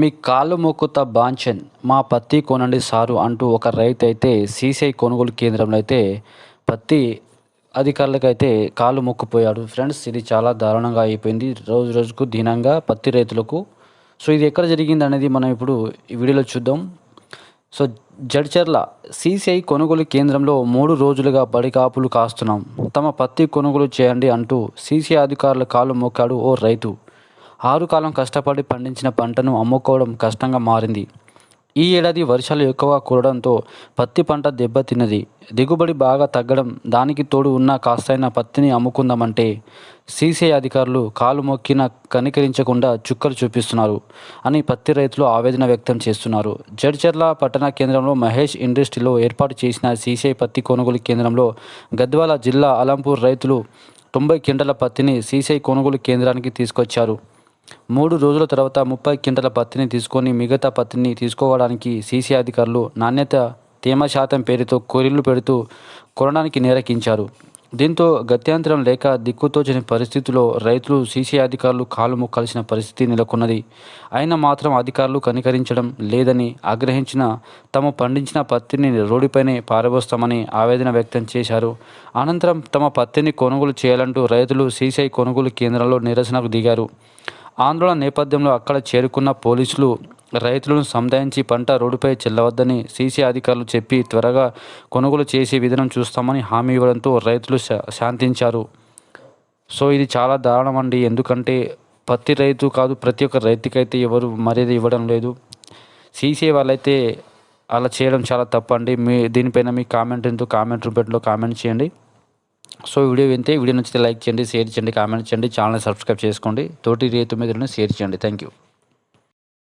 మీ కాళ్ళు మొక్కుత బాంచన్ మా పత్తి కొనండి సారు అంటూ ఒక రైతు అయితే సీసీఐ కొనుగోలు కేంద్రంలో అయితే పత్తి అధికారులకు అయితే కాళ్ళు మొక్కుపోయాడు. ఫ్రెండ్స్ ఇది చాలా దారుణంగా అయిపోయింది. రోజు రోజుకు దీనంగా పత్తి రైతులకు. సో ఇది ఎక్కడ జరిగింది అనేది మనం ఇప్పుడు ఈ వీడియోలో చూద్దాం. సో జడ్చర్ల సీసీఐ కొనుగోలు కేంద్రంలో మూడు రోజులుగా బడికాపులు కాస్తున్నాం. తమ పత్తి కొనుగోలు చేయండి అంటూ సీసీఐ అధికారుల కాళ్ళు మొక్కాడు ఓ రైతు. ఆరు కాలం కష్టపడి పండించిన పంటను అమ్ముకోవడం కష్టంగా మారింది. ఈ ఏడాది వర్షాలు ఎక్కువ కురడంతో పత్తి పంట దెబ్బతిన్నది. దిగుబడి బాగా తగ్గడం దానికి తోడు ఉన్న కాస్తైన పత్తిని అమ్ముకుందామంటే సీసీఐ అధికారులు కాలు మొక్కిన కనికరించకుండా చుక్కలు చూపిస్తున్నారు అని పత్తి రైతులు ఆవేదన వ్యక్తం చేస్తున్నారు. జడ్చర్ల పట్టణ కేంద్రంలో మహేష్ ఇండస్ట్రీలో ఏర్పాటు చేసిన సీసీఐ పత్తి కొనుగోలు కేంద్రంలో గద్వాల జిల్లా అలంపూర్ రైతులు తొంభై కింటల పత్తిని సీసీఐ కొనుగోలు కేంద్రానికి తీసుకొచ్చారు. మూడు రోజుల తర్వాత ముప్పై క్వింటల పత్తిని తీసుకొని మిగతా పత్తిని తీసుకోవడానికి సీసీ అధికారులు నాణ్యత తేమ శాతం పేరుతో కొరిళ్ళు పెడుతూ కొనడానికి నిరకించారు. దీంతో గత్యంతరం లేక దిక్కుతోచని పరిస్థితిలో రైతులు సీసీ అధికారులు కాలు మొక్కాల్సిన పరిస్థితి నెలకొన్నది. అయినా మాత్రం అధికారులు కనికరించడం లేదని ఆగ్రహించిన తమ పండించిన పత్తిని రోడ్డుపైనే పారబోస్తామని ఆవేదన వ్యక్తం చేశారు. అనంతరం తమ పత్తిని కొనుగోలు చేయాలంటూ రైతులు సీసీఐ కొనుగోలు కేంద్రంలో నిరసనకు దిగారు. ఆందోళన నేపథ్యంలో అక్కడ చేరుకున్న పోలీసులు రైతులను సంధాయించి పంట రోడ్డుపై చెల్లవద్దని సీసీ అధికారులు చెప్పి త్వరగా కొనుగోలు చేసే విధానం చూస్తామని హామీ ఇవ్వడంతో రైతులు శాంతించారు. సో ఇది చాలా దారుణం అండి. ఎందుకంటే పత్తి రైతు కాదు ప్రతి ఒక్క రైతుకైతే ఎవరు మర్యాద ఇవ్వడం లేదు. సీసీ వాళ్ళైతే అలా చేయడం చాలా తప్పండి. మీ దీనిపైన మీ కామెంట్ ఎంతో కామెంట్ రూపంలో కామెంట్ చేయండి. సో వీడియో వింటే వీడియో నచ్చితే లైక్ చేయండి షేర్ చేయండి కామెంట్ చేయండి ఛానల్ సబ్స్క్రైబ్ చేసుకోండి. తోటి రైతు మీద షేర్ చేయండి. Thank you